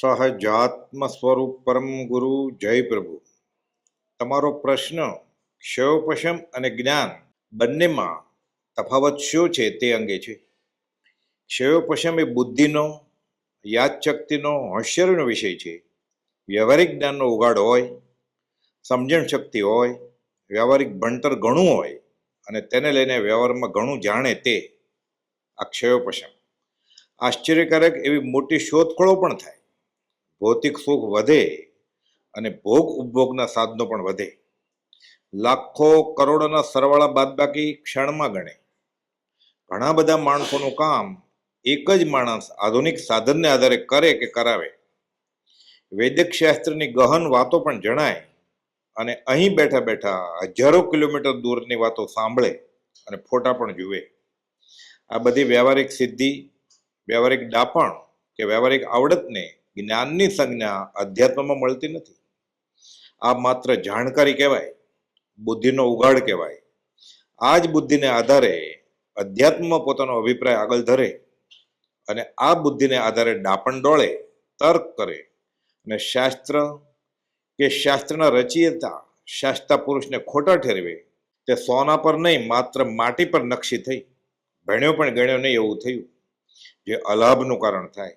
સહજાત્મ સ્વરૂપ પરમ ગુરુ જય પ્રભુ. તમારો પ્રશ્ન, ક્ષયોપશમ અને જ્ઞાન બંનેમાં તફાવત શું છે તે અંગે છે. ક્ષયોપશમ એ બુદ્ધિનો, યાદશક્તિનો, હોશિયારીનો વિષય છે. વ્યવહારિક જ્ઞાનનો ઉગાડ હોય, સમજણ શક્તિ હોય, વ્યવહારિક ભણતર ઘણું હોય અને તેને લઈને વ્યવહારમાં ઘણું જાણે તે આ ક્ષયોપશમ. આશ્ચર્યકારક એવી મોટી શોધખોળો પણ થાય. ભૌતિક સુખ વધે અને ભોગ ઉપભોગના સાધનો પણ વધે. લાખો કરોડોના સરવાળા બાદબાકી ક્ષણમાં ગણે. ઘણા બધા માણસોનું કામ એક જ માણસ આધુનિક સાધનને આધારે કરે કે કરાવે. વૈદિક શાસ્ત્રની ગહન વાતો પણ જણાય અને અહીં બેઠા બેઠા હજારો કિલોમીટર દૂરની વાતો સાંભળે અને ફોટા પણ જુએ. આ બધી વ્યવહારિક સિદ્ધિ, વ્યવહારિક ડાપણ કે વ્યવહારિક આવડતને જ્ઞાનની સંજ્ઞા અધ્યાત્મમાં મળતી નથી. આ માત્ર જાણકારી કહેવાય, બુદ્ધિનો ઉગાડ કહેવાય. આ જ બુદ્ધિને આધારે અધ્યાત્મમાં પોતાનો અભિપ્રાય આગળ ધરે અને આ બુદ્ધિને આધારે ડાપણ ડોળે, તર્ક કરે અને શાસ્ત્ર કે શાસ્ત્રના રચયિતા શાસ્ત્રા પુરુષને ખોટા ઠેરવે, તે સોના પર નહીં, માત્ર માટી પર નકશી થઈ. ભણ્યો પણ ગણ્યો નહીં એવું થયું, જે અલાભનું કારણ થાય.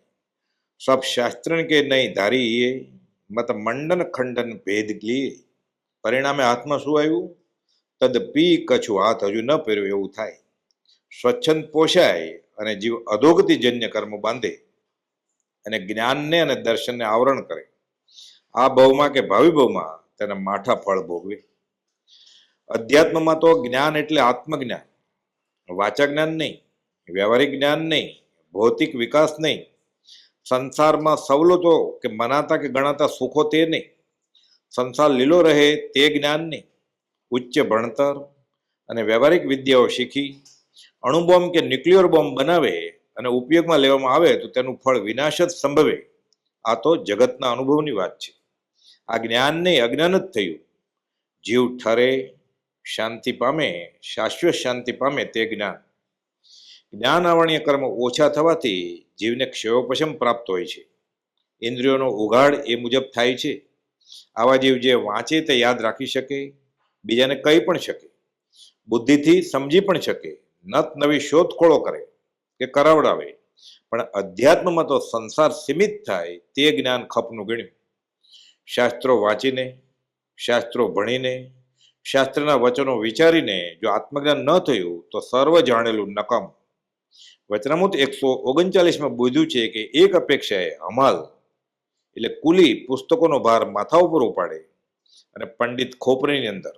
સબ शास्त्रन કે નહીં ધારી એ મત મંડન ખંડન ભેદ લીએ પરિણામે હાથમાં શું આવ્યું તદ પી કછું હાથ હજુ ન પહેર્યું એવું થાય। સ્વચ્છંદ પોષાય અને જીવ અધોગતિજન્ય કર્મ બાંધે અને જ્ઞાનને અને દર્શનને આવરણ કરે. આ ભવમાં કે ભાવિ ભવમાં તેના માઠા ફળ ભોગવે. અધ્યાત્મમાં તો જ્ઞાન એટલે આત્મજ્ઞાન. વાચા જ્ઞાન નહીં, વ્યવહારિક જ્ઞાન નહીં, ભૌતિક વિકાસ નહીં સંસારમાં સવલતો કે મનાતા કે ગણાતા સુખો તે નહીં. સંસાર લીલો રહે તે જ્ઞાન નહીં. ઉચ્ચ ભણતર અને વ્યવહારિક વિદ્યાઓ શીખી અણુબોમ્બ કે ન્યુક્લિયર બોમ્બ બનાવે અને ઉપયોગમાં લેવામાં આવે તો તેનું ફળ વિનાશ જ સંભવે. આ તો જગતના અનુભવની વાત છે. આ જ્ઞાન નહીં અજ્ઞાન જ થયું. જીવ ઠરે, શાંતિ પામે, શાશ્વત શાંતિ પામે તે જ્ઞાન. જ્ઞાન આવરણીય કર્મ ઓછા થવાથી જીવને ક્ષયોપશમ પ્રાપ્ત હોય છે. ઇન્દ્રિયોનો ઉઘાડ એ મુજબ થાય છે. આવા જીવ જે વાંચે તે યાદ રાખી શકે, બીજાને કહી પણ શકે, બુદ્ધિથી સમજી પણ શકે, નત નવી શોધખોળો કરે કે કરાવડાવે. પણ અધ્યાત્મમાં તો સંસાર સીમિત થાય તે જ્ઞાન ખપનું ગણ્યું. શાસ્ત્રો વાંચીને, શાસ્ત્રો ભણીને, શાસ્ત્રના વચનો વિચારીને જો આત્મજ્ઞાન ન થયું તો સર્વ જાણેલું નકામ વચનામૃત એકસો ઓગણચાલીસમાં બોધ્યું છે કે એક અપેક્ષાએ હમાલ એટલે કુલી પુસ્તકોનો ભાર માથા ઉપર ઉપાડે અને પંડિત ખોપરીની અંદર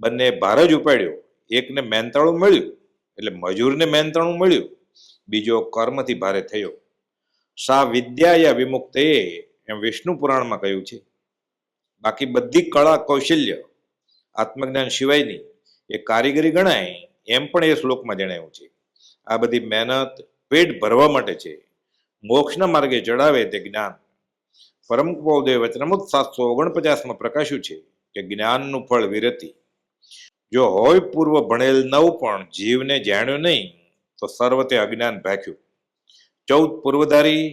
બંને ભાર જ ઉપાડ્યો. એકને મહેનતાણું મળ્યું એટલે મજૂરને મહેનતાણું મળ્યું. બીજો કર્મથી ભારે થયો. સા વિદ્યા યા વિમુક્ત એમ વિષ્ણુ પુરાણમાં કહ્યું છે. બાકી બધી કળા કૌશલ્ય આત્મજ્ઞાન સિવાયની એ કારીગરી ગણાય એમ પણ એ શ્લોકમાં જણાવ્યું છે. આ બધી મહેનત પેટ ભરવા માટે છે. મોક્ષના માર્ગે ચડાવે તે જ્ઞાન. પરમ કૌદેવ વચનમુત સાતસો ઓગણપચાસમાં પ્રકાશ્યું છે કે જ્ઞાનનું ફળ વિરતી. જો હોય પૂર્વ ભણેલ નવ પણ જીવને જાણ્યું નહીં, તો સર્વતે અજ્ઞાન ભાખ્યું. ચૌદ પૂર્વધારી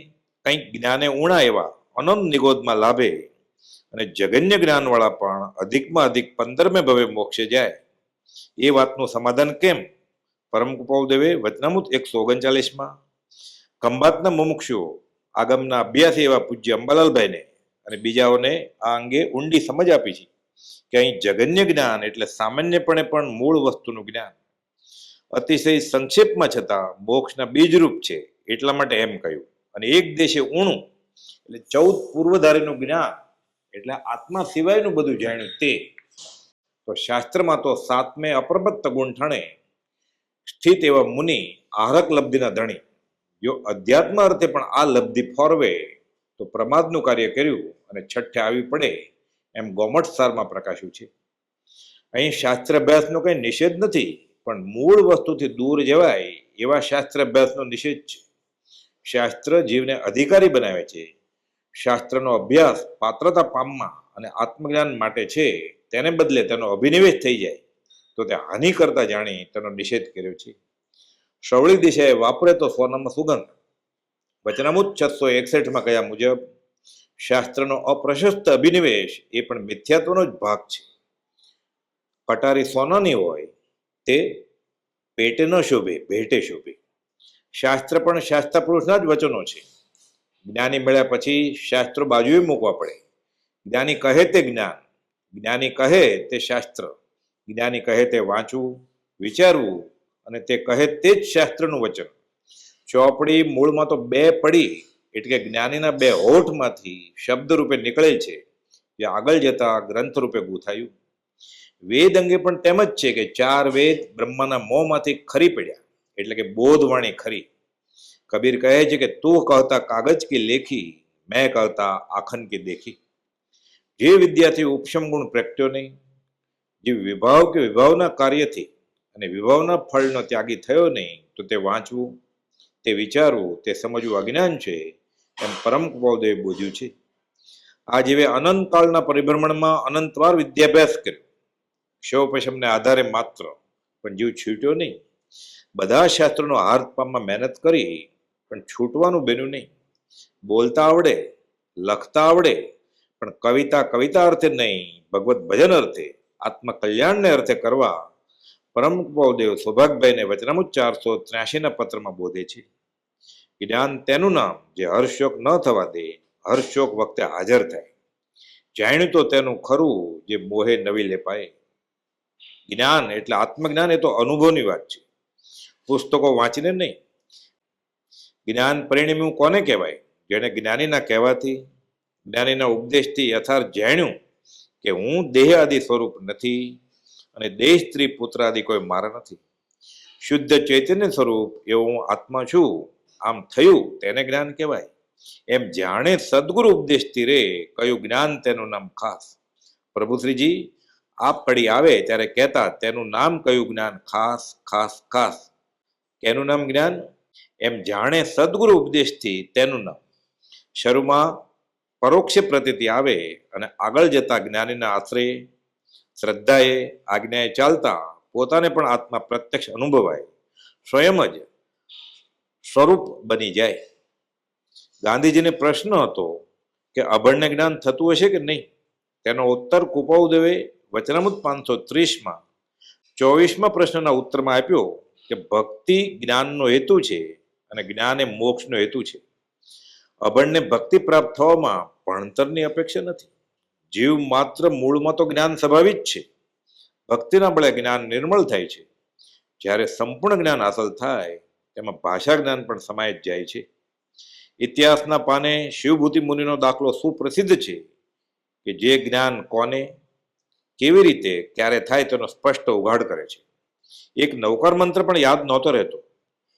કંઈક જ્ઞાને ઉણા એવા અનંત નિગોદમાં લાભે અને જગન્ય જ્ઞાનવાળા પણ અધિકમાં અધિક પંદરમે ભવે મોક્ષે જાય. એ વાતનું સમાધાન કેમ? પરમ કૃપાદેવે વચનામૃત એકસો ઓગણચાલીસમાં, ખંભાતના મુમુક્ષુઓ, આગમના અભ્યાસી એવા પૂજ્ય અંબાલાલભાઈને અને બીજાઓને આ અંગે ઊંડી સમજ આપી છે કે અહીં જગન્ય જ્ઞાન એટલે સામાન્યપણે પણ મૂળ વસ્તુનું જ્ઞાન. અતિશય સંક્ષેપમાં છતાં મોક્ષના બીજરૂપ છે એટલા માટે એમ કહ્યું. અને એક દેશે ઊણું એટલે ચૌદ પૂર્વધારીનું જ્ઞાન એટલે આત્મા સિવાયનું બધું જાણ્યું તે. તો શાસ્ત્રમાં તો સાતમે અપ્રમત્ત ગુંઠણે સ્થિત એવા મુનિ આહરક લબ્ધિના ધણી. જો અધ્યાત્મ અર્થે પણ આ લબ્ધિ ફોરવે, તો પ્રમાદનું કાર્ય કર્યું અને છઠ્ઠે આવી પડે એમ ગોમટ સારમાં પ્રકાશ્યું છે. અહીં શાસ્ત્ર અભ્યાસનો કંઈ નિષેધ નથી, પણ મૂળ વસ્તુથી દૂર જવાય એવા શાસ્ત્ર અભ્યાસનો નિષેધ છે. શાસ્ત્ર જીવને અધિકારી બનાવે છે. શાસ્ત્રનો અભ્યાસ પાત્રતા પામવા અને આત્મજ્ઞાન માટે છે, તેને બદલે તેનો અભિનિવેશ થઈ જાય. તો તે હાનિ કરતા જાણી તેનો નિષેધ કર્યો છે. સવળી દિશાએ વાપરે તો સોનામાં સુગંધ. વચનામુત છસો એકસઠમાં કયા મુજબ, શાસ્ત્રનો અપ્રશસ્ત અભિનિવેશ એ પણ મિથ્યાત્વનો જ ભાગ છે. કટારી સોનાની હોય તે પેટે ન શોભે, ભેટે શોભે. શાસ્ત્ર પણ શાસ્ત્ર પુરુષના જ વચનો છે. જ્ઞાની મળ્યા પછી શાસ્ત્રો બાજુએ મૂકવા પડે. જ્ઞાની કહે તે જ્ઞાન, જ્ઞાની કહે તે શાસ્ત્ર. જ્ઞાની કહે તે વાંચવું, વિચારવું અને તે કહે તે જ શાસ્ત્રનું વચન. ચોપડી મૂળમાં તો બે પડી, એટલે જ્ઞાનીના બે હોઠમાંથી શબ્દ રૂપે નીકળે છે, જે આગળ જતા ગ્રંથ રૂપે ગૂંથાયું. વેદ અંગે પણ તેમ જ છે કે ચાર વેદ બ્રહ્માના મોંમાંથી ખરી પડ્યા, એટલે કે બોધવાણી ખરી. કબીર કહે છે કે તું કહતા કાગજ કે લેખી, મેં કહતા આખન કે દેખી. જે વિદ્યાર્થી ઉપશમ ગુણ પ્રગટ્યો નહીં જે વિભાવ કે વિભાવના કાર્યથી અને વિભાવના ફળનો ત્યાગી થયો નહીં, તો તે વાંચવું, તે વિચારવું, તે સમજવું અજ્ઞાન છે, એમ પરમ કૃપાદેવે બોધ્યું છે. આ જેવે અનંતકાળના પરિભ્રમણમાં અનંતવાર વિદ્યાભ્યાસ કર્યો. શિવપશમને આધારે માત્ર, પણ જીવ છૂટ્યો નહીં. બધા શાસ્ત્રોનો હાર્દ પામમાં મહેનત કરી, પણ છૂટવાનું બન્યું નહીં. બોલતા આવડે, લખતા આવડે, પણ કવિતા કવિતા અર્થે નહીં, ભગવત ભજન અર્થે આત્મકલ્યાણને અર્થે કરવા પરમ કૃપાદેવ સૌભાગભાઈને વચનામું ચારસો ત્ર્યાસીના પત્રમાં બોધે છે. જ્ઞાન તેનું નામ જે હર્ષોક ન થવા દે, હર્ષોક વખતે હાજર થાય. જાણ્યું તો તેનું ખરું જે મોહે નવી લેપાય. જ્ઞાન એટલે આત્મજ્ઞાન એ તો અનુભવની વાત છે. પુસ્તકો વાંચીને નહીં. જ્ઞાન પરિણમ્યું કોને કહેવાય? જેણે જ્ઞાનીના કહેવાથી, જ્ઞાનીના ઉપદેશથી યથાર્થ જાણ્યું કે હું દેહ આદિ સ્વરૂપ નથી અને દેહ સ્ત્રી પુત્ર આદિ કોઈ મારા નથી. શુદ્ધ ચૈતન્ય સ્વરૂપ એવું હું આત્મા છું. આમ થયું તેને જ્ઞાન કહેવાય. એમ જાણે સદગુરુ ઉપદેશથી રે કયું જ્ઞાન તેનું નામ ખાસ. પ્રભુશ્રીજી આપ પડી આવે ત્યારે કહેતા તેનું નામ કયું જ્ઞાન ખાસ ખાસ ખાસ. કેનું નામ જ્ઞાન? એમ જાણે સદગુરુ ઉપદેશથી તેનું નામ. શરૂમાં પરોક્ષ પ્રતિતિ આવે અને આગળ જતા જ્ઞાનીના આશ્રય શ્રદ્ધાએ આજ્ઞાએ ચાલતા પોતાને પણ આત્મા પ્રત્યક્ષ અનુભવાય. સ્વયં જ સ્વરૂપ બની જાય. ગાંધીજીને પ્રશ્ન હતો કે અભણને જ્ઞાન થતું હશે કે નહીં? તેનો ઉત્તર કુપાઉદેવે વચનામૃત પાંચસો ત્રીસમાં ચોવીસમાં પ્રશ્નના ઉત્તરમાં આપ્યો કે ભક્તિ જ્ઞાનનો હેતુ છે અને જ્ઞાન એ મોક્ષનો હેતુ છે. અભણને ભક્તિ પ્રાપ્ત થવામાં ભણતરની અપેક્ષા નથી. જીવ માત્ર મૂળમાં તો જ્ઞાન સ્વાભાવિક છે. ભક્તિના બળે જ્ઞાન નિર્મળ થાય છે. જ્યારે સંપૂર્ણ જ્ઞાન હાંસલ થાય, તેમાં ભાષા જ્ઞાન પણ સમાય જ જાય છે. ઇતિહાસના પાને શિવભૂતિ મુનિનો દાખલો સુપ્રસિદ્ધ છે કે જે જ્ઞાન કોને, કેવી રીતે, ક્યારે થાય તેનો સ્પષ્ટ ઉઘાડ કરે છે. એક નૌકાર મંત્ર પણ યાદ નહોતો રહેતો.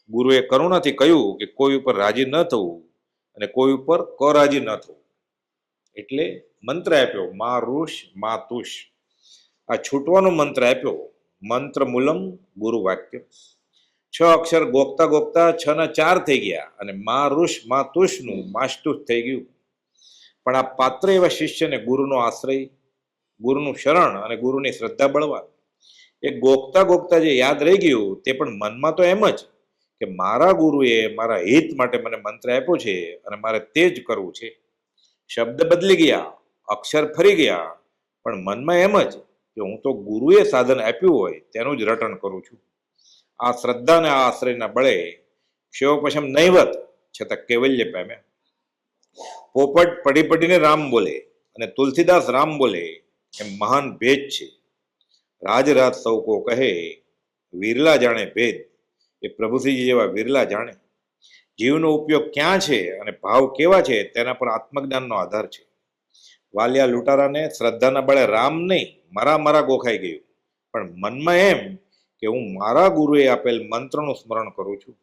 ગુરુએ કરુણાથી કહ્યું કે કોઈ ઉપર રાજી ન થવું. અને કોઈ ઉપર કરાજી ન થવું. એટલે મંત્ર આપ્યો, મા ઋષ, મા તુષ. આ છૂટવાનો મંત્ર આપ્યો મંત્ર મૂલમ ગુરુ વાક્ય. છ અક્ષર ગોખતા ગોખતા છ ના ચાર થઈ ગયા અને મા ઋષ, મા તુષનું માસ્તુષ થઈ ગયું. પણ આ પાત્ર એવા શિષ્યને ગુરુનો આશ્રય, ગુરુનું શરણ અને ગુરુની શ્રદ્ધા બળવા એ ગોખતા ગોખતા જે યાદ રહી ગયું, તે પણ મનમાં તો એમ જ. કે મારા ગુરુએ મારા હિત માટે મને મંત્ર આપ્યો છે અને મારે તે જ કરવું છે. શબ્દ બદલી ગયા, અક્ષર ફરી ગયા, પણ મનમાં એમ જ કે હું તો ગુરુએ સાધન આપ્યું હોય તેનું જ રટણ કરું છું. આ શ્રદ્ધા અને આ આશ્રયના બળે ક્ષયોપશમ નહીવત છતાં કેવલ્ય પામ્યા. પોપટ પડી પડીને રામ બોલે અને તુલસીદાસ રામ બોલે એમ મહાન ભેદ છે. રાજરાજ સૌ કો કહે, વિરલા જાણે ભેદ. એ પ્રભુશ્રીજી જેવા વિરલા જાણે. જીવનો ઉપયોગ ક્યાં છે અને ભાવ કેવા છે તેના પર આત્મજ્ઞાનનો આધાર છે. વાલિયા લૂંટારાને શ્રદ્ધાના બળે રામ નહીં, મારા મારા ગોખાઈ ગયું. પણ મનમાં એમ કે હું મારા ગુરુએ આપેલ મંત્રનું સ્મરણ કરું છું.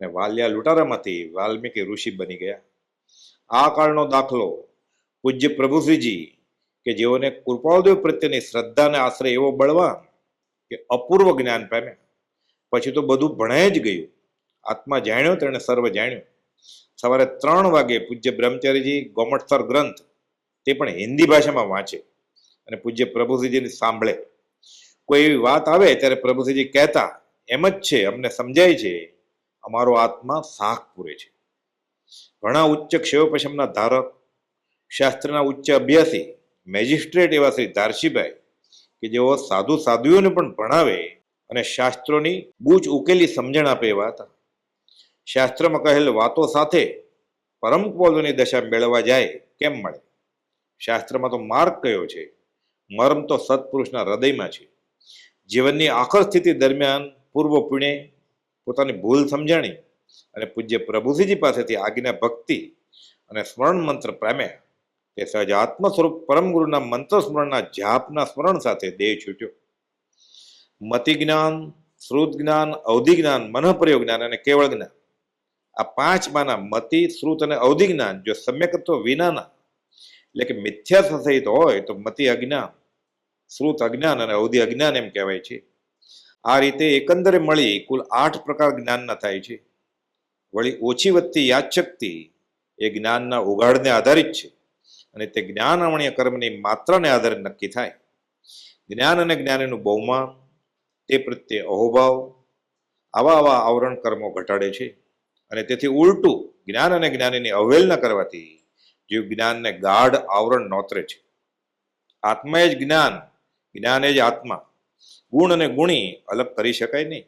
અને વાલિયા લૂંટારામાંથી વાલ્મીકી ઋષિ બની ગયા. આ કાળનો દાખલો પૂજ્ય પ્રભુશ્રીજી કે જેઓને કૃપાળદેવ પ્રત્યેની શ્રદ્ધાને આશરે એવો બળવા કે અપૂર્વ જ્ઞાન પામ્યા. પછી તો બધું ભણાય જ ગયું. આત્મા જાણ્યો તેણે સર્વ જાણ્યું. સવારે ત્રણ વાગે પૂજ્ય બ્રહ્મચારીજી ગોમટસર ગ્રંથ, તે પણ હિન્દી ભાષામાં વાંચે અને પૂજ્ય પ્રભુશ્રીજીને સાંભળે. કોઈ એવી વાત આવે ત્યારે પ્રભુશ્રીજી કહેતા, એમ જ છે, અમને સમજાય છે, અમારો આત્મા શાક પૂરે છે. ઘણા ઉચ્ચ ક્ષયોપશમના ધારક, શાસ્ત્રના ઉચ્ચ અભ્યાસી, મેજિસ્ટ્રેટ એવા શ્રી ધારશીભાઈ કે જેઓ સાધુ સાધુઓને પણ ભણાવે અને શાસ્ત્રોની બૂચ ઉકેલી સમજણ આપે એવા હતા શાસ્ત્રમાં કહેલ વાતો સાથે પરમ પદોની દશા મેળવવા જાય કેમ મળે? શાસ્ત્રમાં તો માર્ગ કયો છે? મર્મ તો સત્પુરુષના હૃદયમાં છે. જીવનની આખર સ્થિતિ દરમિયાન પૂર્વ પુણે પોતાની ભૂલ સમજાણી અને પૂજ્ય પ્રભુજીજી પાસેથી આજ્ઞા ભક્તિ અને સ્મરણ મંત્ર પ્રેમે તે સહજ આત્મ સ્વરૂપ પરમ ગુરુના મંત્ર સ્મરણના જાપના સ્મરણ સાથે દેહ છૂટ્યો. મતિ જ્ઞાન, શ્રુત જ્ઞાન, અવધિ જ્ઞાન, મનઃપ્રયોગ જ્ઞાન અને કેવળ જ્ઞાન. આ પાંચ માના મતિ, શ્રુત અને અવધિ જ્ઞાન જો સમ્યકત્વ વિનાના, એટલે કે મિથ્યા સહિત હોય તો મતિ અજ્ઞાન, શ્રુત અજ્ઞાન અને અવધિ અજ્ઞાન એમ કહેવાય છે. આ રીતે એકંદરે મળી કુલ આઠ પ્રકાર જ્ઞાનના થાય છે. વળી ઓછી વધતી યાદશક્તિ એ જ્ઞાનના ઉઘાડને આધારિત છે અને તે જ્ઞાન અમણીય કર્મની માત્રાને આધારે નક્કી થાય. જ્ઞાન અને જ્ઞાનીનું બહુમાન તે પ્રત્યે અહોભાવ, આવા આવા આવરણ કર્મો ઘટાડે છે અને તેથી ઉલટું જ્ઞાન અને જ્ઞાનીની અવહેલના કરવાથી જીવ જ્ઞાનને ગાઢ આવરણ નોતરે છે. આત્મા એ જ જ્ઞાન જ્ઞાન એ જ આત્મા. ગુણ અને ગુણી અલગ કરી શકાય નહીં.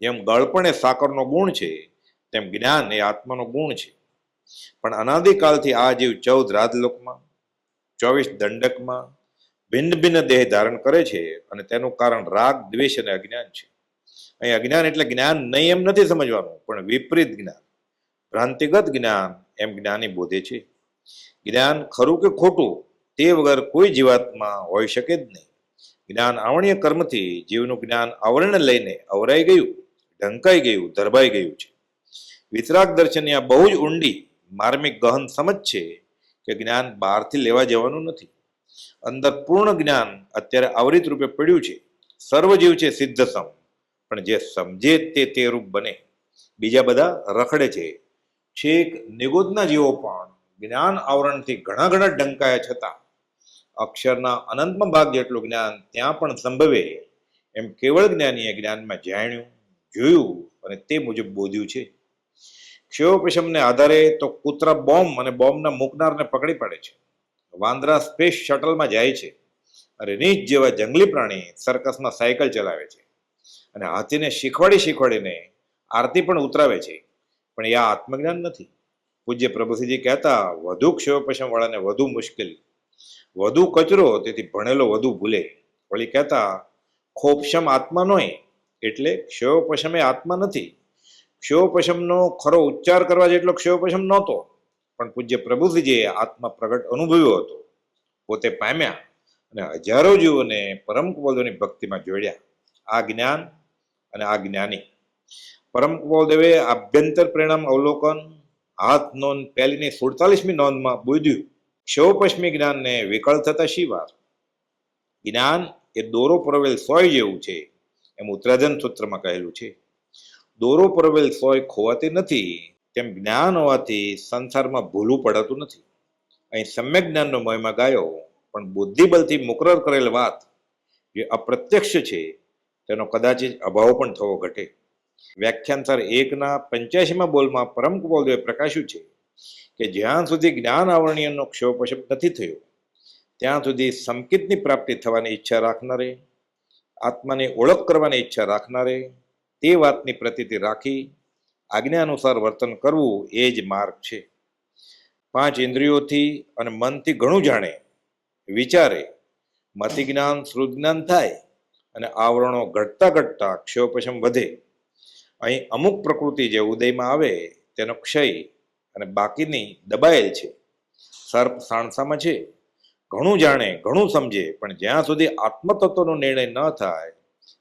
જેમ ગળપણ સાકરનો ગુણ છે, તેમ જ્ઞાન એ આત્માનો ગુણ છે. પણ અનાદિકાળથી આ જીવ ચૌદ રાજલોકમાં ચોવીસ દંડકમાં ભિન્ન ભિન્ન દેહ ધારણ કરે છે અને તેનું કારણ રાગ, દ્વેષ અને અજ્ઞાન છે. અહીં અજ્ઞાન એટલે જ્ઞાન નહીં એમ નથી સમજવાનું, પણ વિપરીત જ્ઞાન. ભ્રાંતિગત જ્ઞાન એમ જ્ઞાની બોધે છે. જ્ઞાન ખરું કે ખોટું તે વગર કોઈ જીવાતમાં હોઈ શકે જ નહીં. જ્ઞાન આવણીય કર્મથી જીવનું જ્ઞાન આવરણ લઈને અવરાઈ ગયું, ઢંકાઈ ગયું ધરબાઈ ગયું છે. વિતરાગ દર્શનની આ બહુ જ ઊંડી માર્મિક ગહન સમજ છે કે જ્ઞાન બહારથી લેવા જવાનું નથી. અંદર પૂર્ણ જ્ઞાન અત્યારે આવરિત રૂપે પડ્યું છે. સર્વજીવ છે સિદ્ધ સમ. પણ જે સમજે તે તે રૂપ બને. બીજા બધા રખડે છે. છેક નિગોદના જીવો પણ જ્ઞાન આવરણથી ઘણા ઘણા ડંકાયા છતાં. અક્ષરના અનંતમાં ભાગ જેટલું જ્ઞાન ત્યાં પણ સંભવે. એમ કેવળ જ્ઞાનીએ જ્ઞાનમાં જાણ્યું, જોયું અને તે મુજબ બોધ્યું છે. ક્ષયોપશમને આધારે તો કૂતરા બોમ્બ અને બોમ્બના મૂકનારને પકડી પાડે છે. વાંદરા સ્પેસ શટલમાં જાય છે અને રીંછ જેવા જંગલી પ્રાણી સર્કસમાં સાયકલ ચલાવે છે. અને હાથીને શીખવાડી શીખવાડીને આરતી પણ ઉતરાવે છે. પણ એ આ આત્મજ્ઞાન નથી. પૂજ્ય પ્રભુસિંહજી કહેતા, વધુ ક્ષયોપશમવાળાને વધુ મુશ્કેલ. વધુ કચરો, તેથી ભણેલો વધુ ભૂલે. વળી કહેતા, ખોપશમ આત્મા નોય, એટલે ક્ષયોપશમ એ આત્મા નથી. ક્ષયોપશમનો ખરો ઉચ્ચાર કરવા જેટલો ક્ષયોપશમ નહોતો. પણ પૂજ્ય પ્રભુજીએ આત્મા પ્રગટ અનુભવ્યો હતો. પોતે પામ્યા અને હજારો જીવોને પરમ કુબોલદેવની ભક્તિમાં જોડ્યા. આ જ્ઞાન અને આ જ્ઞાની પરમ કુબોલદેવે આભ્યંતર પરિણામ અવલોકન, હાથ નોંધ પહેલીની સુડતાલીસમી નોંધમાં બોધ્યું ક્ષયોપશ્મી જ્ઞાનને વિકળ થતા શિવાર જ્ઞાન એ દોરો પરવેલ સોય જેવું છે, એમ ઉત્તરાધન સૂત્રમાં કહેલું છે. દોરો પરવેલ સોય ખોવાતી નથી તેમ જ્ઞાન હોવાથી સંસારમાં ભૂલું પડાતું નથી. અહીં સમ્યક જ્ઞાનનો મહિમા ગાયો પણ બુદ્ધિબલથી મુકરર કરેલ વાત જે અપ્રત્યક્ષ છે, તેનો કદાચિત અભાવ પણ થવો ઘટે. વ્યાખ્યાનસર એકના પંચ્યાસીમાં બોલમાં પરમ કુબોલદેવે પ્રકાશ્યું છે કે જ્યાં સુધી જ્ઞાન આવરણીયનો ક્ષોપશપ નથી થયો, ત્યાં સુધી સંકિતની પ્રાપ્તિ થવાની ઈચ્છા રાખનારે, આત્માની ઓળખ કરવાની ઈચ્છા રાખનારે, તે વાતની પ્રતિતિ રાખી આજ્ઞા અનુસાર વર્તન કરવું એ જ માર્ગ છે. પાંચ ઇન્દ્રિયોથી અને મનથી ઘણું જાણે, વિચારે, મતિ જ્ઞાન જ્ઞાન થાય અને આવરણો ઘટતા ઘટતા ક્ષયોપશમ વધે. અહીં અમુક પ્રકૃતિ જે ઉદયમાં આવે તેનો ક્ષય અને બાકીની દબાયેલ છે. સર્પ સાણસામાં છે, ઘણું જાણે, ઘણું સમજે, પણ જ્યાં સુધી આત્મતત્વનો નિર્ણય ન થાય,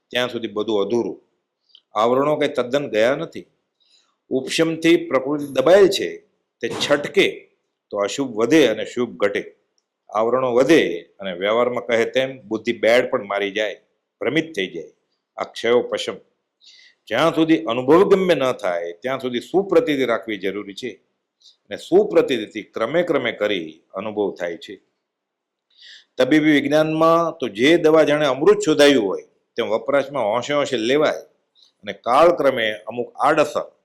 ત્યાં સુધી બધું અધૂરું. આવરણો કંઈ તદ્દન ગયા નથી. ઉપશમથી પ્રકૃતિ દબાયેલ છે, તે છટકે તો અશુભ વધે અને શુભ ઘટે. આવરણો વધે અને વ્યવહારમાં કહે તેમ બુદ્ધિ બેડ પણ મારી જાય, ભ્રમિત થઈ જાય. આ ક્ષયો પશમ. જ્યાં સુધી અનુભવ ગમ્ય ન થાય, ત્યાં સુધી સુપ્રતિતિ રાખવી જરૂરી છે. અને સુપ્રતિથી ક્રમે ક્રમે કરી અનુભવ થાય છે. તબીબી વિજ્ઞાનમાં તો જે દવા જાણે અમૃત શોધાયું હોય, તેમ વપરાશમાં હોંશે હોંશે લેવાય અને કાળક્રમે અમુક આડઅસર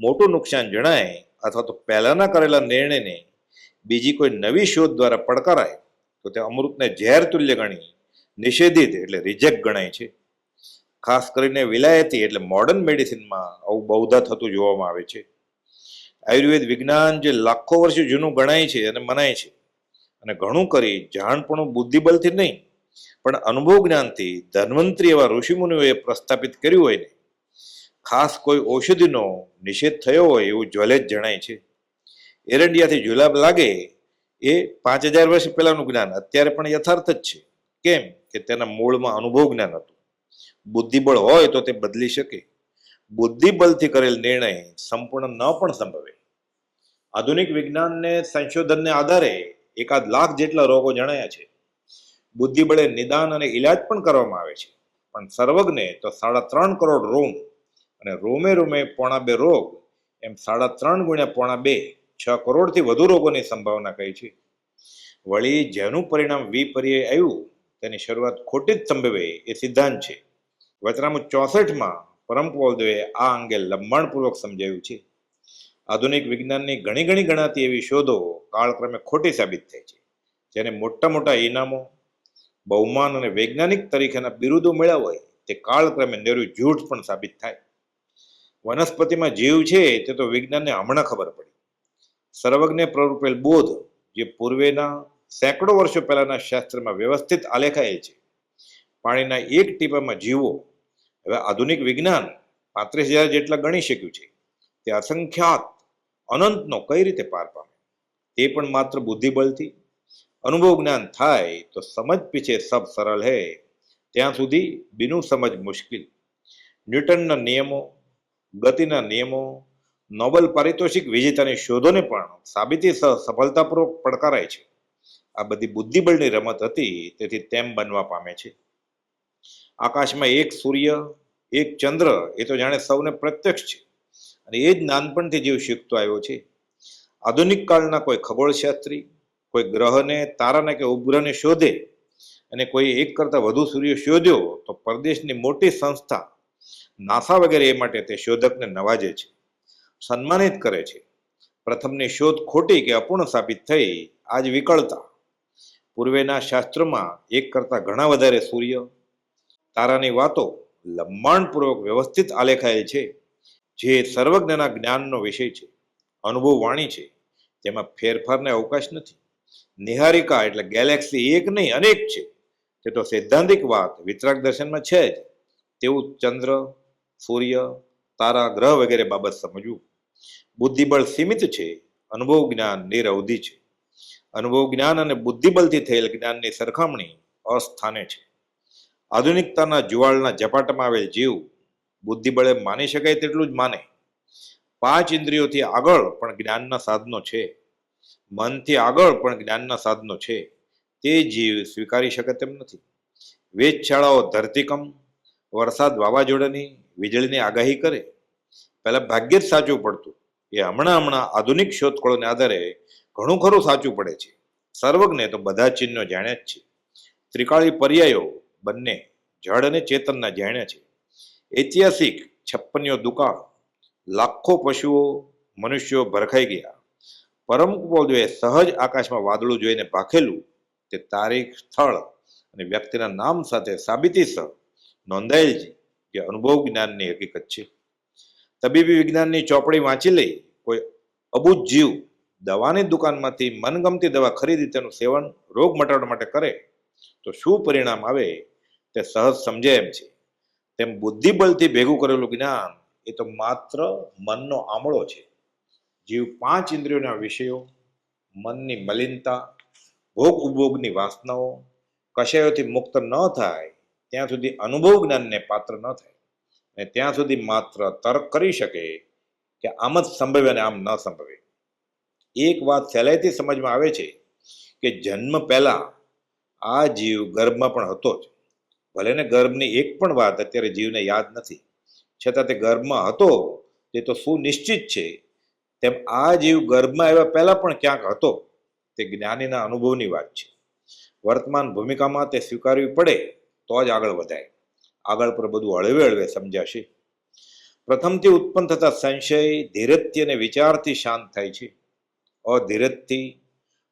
મોટું નુકસાન જણાય અથવા તો પહેલાના કરેલા નિર્ણયને બીજી કોઈ નવી શોધ દ્વારા પડકારાય, તો તે અમૃતને ઝેર તુલ્ય ગણી, નિષેધિત એટલે રિજેક્ટ ગણાય છે. ખાસ કરીને વિલાયતી એટલે મોડર્ન મેડિસિનમાં આવું બહુધા થતું જોવામાં આવે છે. આયુર્વેદ વિજ્ઞાન જે લાખો વર્ષ જૂનું ગણાય છે અને મનાય છે. અને ઘણું કરી જાણપણું બુદ્ધિબલથી નહીં, પણ અનુભવ જ્ઞાનથી ધન્વંતરી એવા ઋષિમુનિઓએ પ્રસ્થાપિત કર્યું હોય ને ખાસ કોઈ ઔષધિનો નિષેધ થયો હોય એવું જ્વલે જ જણાય છે. એરંડિયાથી જુલાબ લાગે એ પાંચ હજાર વર્ષ પહેલાનું જ્ઞાન, અત્યારે પણ યથાર્થ જ છે. કેમ કે તેના મૂળમાં અનુભવ જ્ઞાન હતું. બુદ્ધિબળ હોય તો તે બદલી શકે. બુદ્ધિબળથી કરેલ નિર્ણય સંપૂર્ણ ન પણ સંભવે. આધુનિક વિજ્ઞાનને સંશોધનને આધારે એકાદ લાખ જેટલા રોગો જણાયા છે. બુદ્ધિબળે નિદાન અને ઇલાજ પણ કરવામાં આવે છે. પણ સર્વજ્ઞે તો સાડા ત્રણ કરોડ રોમ અને રોમે રોમે પોણા બે રોગ, એમ સાડા ત્રણ ગુણ્યા પોણા બે, છ કરોડથી વધુ રોગોની સંભાવના કહી છે. વળી જેનું પરિણામ વિપર્યય આવ્યું, તેની શરૂઆત ખોટી જ સંભવે એ સિદ્ધાંત છે. વચનામું ચોસઠમાં પરમપોલદેવે આ અંગે લંબાણપૂર્વક સમજાવ્યું છે. આધુનિક વિજ્ઞાનની ઘણી ઘણી ગણાતી એવી શોધો કાળક્રમે ખોટી સાબિત થઈ છે. જેને મોટા મોટા ઇનામો, બહુમાન અને વૈજ્ઞાનિક તરીકેના બિરુદો મળ્યા હોય, તે કાળક્રમે નેરું જૂઠ પણ સાબિત થાય. વનસ્પતિમાં જીવ છે તે તો વિજ્ઞાનને હમણાં ખબર પડી. સર્વજ્ઞ પ્રરૂપેલ બોધ, જે પૂર્વેના સેંકડો વર્ષો પહેલાના શાસ્ત્રમાં વ્યવસ્થિત આલેખાય છે. પાણીના એક ટીપામાં જીવો. હવે આધુનિક વિજ્ઞાન પાંત્રીસ હજાર જેટલા ગણી શક્યું છે. તે અસંખ્યાત અનંતનો કઈ રીતે પાર પામે? તે પણ માત્ર બુદ્ધિબળથી. અનુભવ જ્ઞાન થાય તો સમજ પીછે સબ સરળ હે. ત્યાં સુધી બિનું સમજ મુશ્કેલ. ન્યૂટનના નિયમો ગતિના નિયમો, નોબલ પારિતોષિક વિજેતાની શોધોને પણ સાબિતી સફળતાપૂર્વક પડકારાય છે. આ બધી બુદ્ધિબળની રમત હતી, તેથી તેમ બનવા પામે છે. આકાશમાં એક સૂર્ય, એક ચંદ્ર, એ તો જાણે સૌને પ્રત્યક્ષ છે. અને એ જ નાનપણથી જીવ શીખતો આવ્યો છે. આધુનિક કાળના કોઈ ખગોળશાસ્ત્રી, કોઈ ગ્રહને, તારાને કે ઉપગ્રહને શોધે અને કોઈ એક કરતાં વધુ સૂર્ય શોધ્યો, તો પરદેશની મોટી સંસ્થા નાસા વગેરે એ માટે તે શોધકને નવાજે છે. સન્માનિત કરે છે. પ્રથમની શોધ ખોટી કે અપૂર્ણ સાબિત થઈ આજ વિકળતા. પૂર્વેના શાસ્ત્રમાં એક કરતાં ઘણા વધારે સૂર્ય, તારાની વાતો લંબાણપૂર્વક વ્યવસ્થિત આલેખાયેલ છે, જે સર્વજ્ઞના જ્ઞાનનો વિષય છે. અનુભવ વાણી છે. તેમાં ફેરફારને અવકાશ નથી. નિહારિકા એટલે ગેલેક્સી એક નહીં, અનેક છે. તે તો સૈદ્ધાંતિક વાત વિતરાગ દર્શનમાં છે જ. તેવું ચંદ્ર સૂર્ય, તારા ગ્રહ વગેરે બાબત સમજવું. બુદ્ધિબળ સીમિત છે, અનુભવ જ્ઞાન નિરવધિ છે. અનુભવ જ્ઞાન અને બુદ્ધિબળથી થયેલ જ્ઞાનની સરખામણી અસ્થાને છે. આધુનિકતાના જુવાળના ઝપાટામાં આવેલ જીવ બુદ્ધિબળે માની શકાય તેટલું જ માને. પાંચ ઇન્દ્રિયોથી આગળ પણ જ્ઞાનના સાધનો છે. મનથી આગળ પણ જ્ઞાનના સાધનો છે. તે જીવ સ્વીકારી શકે તેમ નથી. વેધશાળાઓ ધરતીકંપ વરસાદ વાવાઝોડાની વીજળીની આગાહી કરે, પહેલાં ભાગ્ય જ સાચું પડતું. એ હમણાં હમણાં આધુનિક શોધખોળોને આધારે ઘણું ખરું સાચું પડે છે. સર્વજ્ઞે તો બધા ચિહ્નો જાણ્યા જ છે. ત્રિકાળી પર્યાયો બંને જળ અને ચેતનના જાણ્યા છે. ઐતિહાસિક છપ્પનીઓ દુકાળ લાખો પશુઓ, મનુષ્યો ભરખાઈ ગયા. પરમ કુપોદવે સહજ આકાશમાં વાદળું જોઈને ભાખેલું તે તારીખ, સ્થળ અને વ્યક્તિના નામ સાથે સાબિતી નોંધાયેલ છે. કે અનુભવ જ્ઞાનની હકીકત છે. તબીબી વિજ્ઞાનની ચોપડી વાંચી લઈ કોઈ અબૂત જીવ દવાની દુકાનમાંથી મનગમતી દવા ખરીદી તેનું સેવન રોગ મટાડવા માટે કરે, તો શું પરિણામ આવે તે સહજ સમજાય એમ છે. તેમ બુદ્ધિબળથી ભેગું કરેલું જ્ઞાન એ તો માત્ર મનનો આમળો છે. જીવ પાંચ ઇન્દ્રિયોના વિષયો, મનની મલિનતા ભોગ ઉપભોગની વાસનાઓ, કશાયોથી મુક્ત ન થાય ત્યાં સુધી અનુભવ જ્ઞાનને પાત્ર ન થાય. અને ત્યાં સુધી માત્ર તર્ક કરી શકે કે આમ જ સંભવે અને આમ ન સંભવે. એક વાત સહેલાઈથી સમજમાં આવે છે કે જન્મ પહેલાં આ જીવ ગર્ભમાં પણ હતો જ. ભલે ને ગર્ભની એક પણ વાત અત્યારે જીવને યાદ નથી. છતાં તે ગર્ભમાં હતો, તે તો સુનિશ્ચિત છે. તેમ આ જીવ ગર્ભમાં આવ્યા પહેલાં પણ ક્યાંક હતો, તે જ્ઞાનીના અનુભવની વાત છે. વર્તમાન ભૂમિકામાં તે સ્વીકારવી પડે તો જ આગળ વધાય. આગળ પર બધું હળવે હળવે સમજાશે. પ્રથમથી ઉત્પન્ન થતા સંશય ધીરજથી અને વિચારથી શાંત થાય છે. અધીરજથી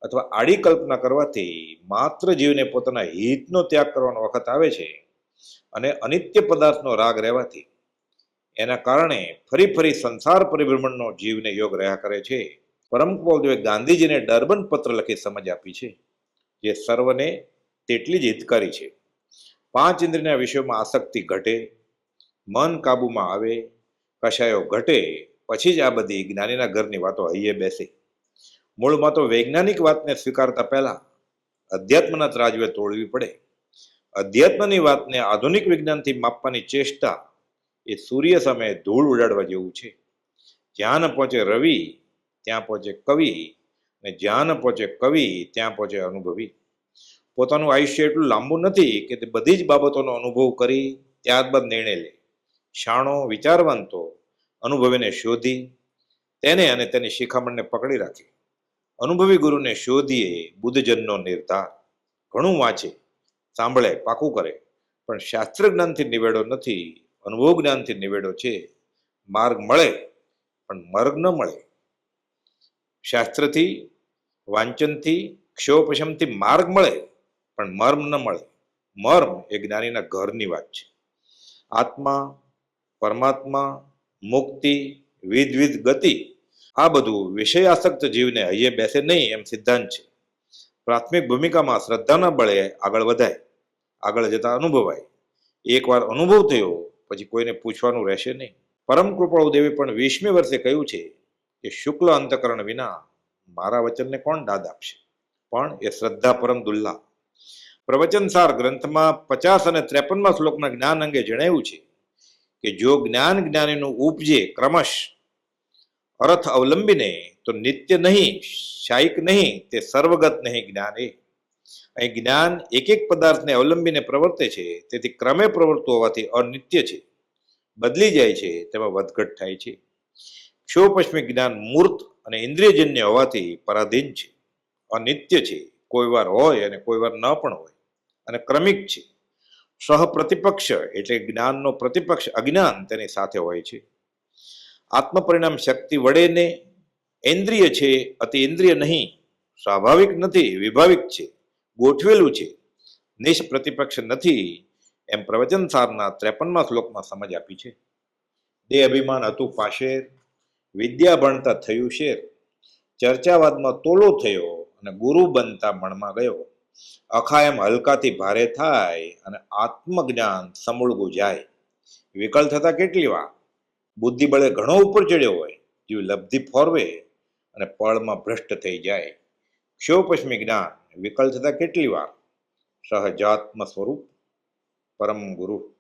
અથવા આડી કલ્પના કરવાથી માત્ર જીવને પોતાના હિતનો ત્યાગ કરવાનો વખત આવે છે અને અનિત્ય પદાર્થનો રાગ રહેવાથી. એના કારણે ફરી ફરી સંસાર પરિભ્રમણનો જીવને યોગ રહ્યા કરે છે. પરમ કૌરવે ગાંધીજીને ડર્બન પત્ર લખી સમજ આપી છે. જે સર્વને તેટલી જ હિતકારી છે. પાંચ ઇન્દ્રિયના વિષયોમાં આસક્તિ ઘટે, મન કાબુમાં આવે, કશાયો ઘટે, પછી જ આ બધી જ્ઞાનીના ઘરની વાતો હૈયે બેસે. મૂળમાં તો વૈજ્ઞાનિક વાતને સ્વીકારતા પહેલા અધ્યાત્મના ત્રાજવે તોડવી પડે. અધ્યાત્મની વાતને આધુનિક વિજ્ઞાનથી માપવાની ચેષ્ટા એ સૂર્ય સામે ધૂળ ઉડાડવા જેવું છે. જ્યાં ન પહોંચે રવિ, ત્યાં પહોંચે કવિ અને જ્યાં ન પહોંચે કવિ, ત્યાં પહોંચે અનુભવી. પોતાનું આયુષ્ય એટલું લાંબુ નથી કે તે બધી જ બાબતોનો અનુભવ કરી ત્યારબાદ નિર્ણય લે. શાણો વિચારવંતો અનુભવીને શોધી, તેને અને તેની શિખામણને પકડી રાખે. અનુભવી ગુરુને શોધીએ બુદ્ધજનનો નિર્ધાર. ઘણું વાંચે, સાંભળે, પાકું કરે, પણ શાસ્ત્ર જ્ઞાનથી નિવેડો નથી, અનુભવ જ્ઞાનથી નિવેડો છે. માર્ગ મળે, પણ માર્ગ ન મળે. શાસ્ત્રથી, વાંચનથી ક્ષોપશમથી માર્ગ મળે. પણ મર્મ ન મળે. મર્મ એ જ્ઞાનીના ઘરની વાત છે. આત્મા, પરમાત્મા, મુક્તિ વિધવિધ ગતિ, આ બધું વિષયાસક્ત જીવને હૈયે બેસે નહીં એમ સિદ્ધાંત છે. પ્રાથમિક ભૂમિકામાં શ્રદ્ધાના બળે આગળ વધાય, આગળ જતા અનુભવાય. એકવાર અનુભવ થયો, પછી કોઈને પૂછવાનું રહેશે નહીં. પરમ કૃપાળુ દેવી પણ વીસમી વર્ષે કહ્યું છે કે શુક્લ અંતકરણ વિના મારા વચનને કોણ દાદ આપશે? પણ એ શ્રદ્ધા પરમ દુલ્લા પ્રવચનસાર ગ્રંથમાં પચાસ અને ત્રેપનમાં શ્લોકના જ્ઞાન અંગે જણાવ્યું છે કે જો જ્ઞાન જ્ઞાનીનું ઉપજે ક્રમશ અર્થ અવલંબીને તો નિત્ય નહીં, શાયિક નહીં, તે સર્વગત નહીં જ્ઞાન. એ અહીં જ્ઞાન એક એક પદાર્થને અવલંબીને પ્રવર્તે છે, તેથી ક્રમે પ્રવર્તતું હોવાથી અનિત્ય છે, બદલી જાય છે, તેમાં વધઘટ થાય છે. ક્ષોપશ્મિક જ્ઞાન મૂર્ત અને ઇન્દ્રિયજન્ય હોવાથી પરાધીન છે, અનિત્ય છે, કોઈ વાર હોય અને કોઈ વાર ન પણ હોય. અને ક્રમિક છે. સહ પ્રતિપક્ષ એટલે જ્ઞાનનો પ્રતિપક્ષ, અજ્ઞાન તેની સાથે હોય છે. આત્મપરિણામ શક્તિ વડેને ઇન્દ્રિય છે, અતિ ઇન્દ્રિય નહીં, સ્વાભાવિક નથી, વિભાવિક છે, ગોઠવેલું છે. નિષ્પ્રતિપક્ષ નથી એમ પ્રવચન સારના ત્રેપનમાં શ્લોકમાં સમજ આપી છે. દેહ અભિમાન હતું પાશેર, વિદ્યા ભણતા થયું શેર. ચર્ચાવાદમાં તોલો થયો અને ગુરુ બનતા મણમાં ગયો. અખાયમ હલકાથી ભારે થાય અને આત્મજ્ઞાન સમૂળગું જાય. વિકલ થતા કેટલી વાર? બુદ્ધિબળે ઘણો ઉપર ચડ્યો હોય, જીવ લબ્ધિ ફોરવે અને પળમાં ભ્રષ્ટ થઈ જાય. ક્ષોપશ્મી જ્ઞાન વિકલ થતા કેટલી વાર? સહજાત્મ સ્વરૂપ પરમ ગુરુ